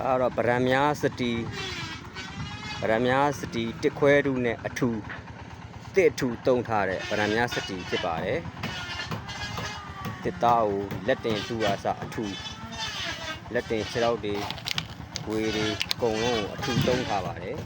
ဒါကတော့ဗရံများစတီဗရံများစတီတစ်ခွဲတူနဲ့အထူတစ်အထူတုံးထားတဲ့ဗရံများစတီဖြစ်ပါတယ်တစ်သားကိုလက်တင်ထူအားစအထူလက်တင်ခြေထောက်တွေဂွေတွေအကုန်လုံးကိုအထူတုံးထားပါတယ်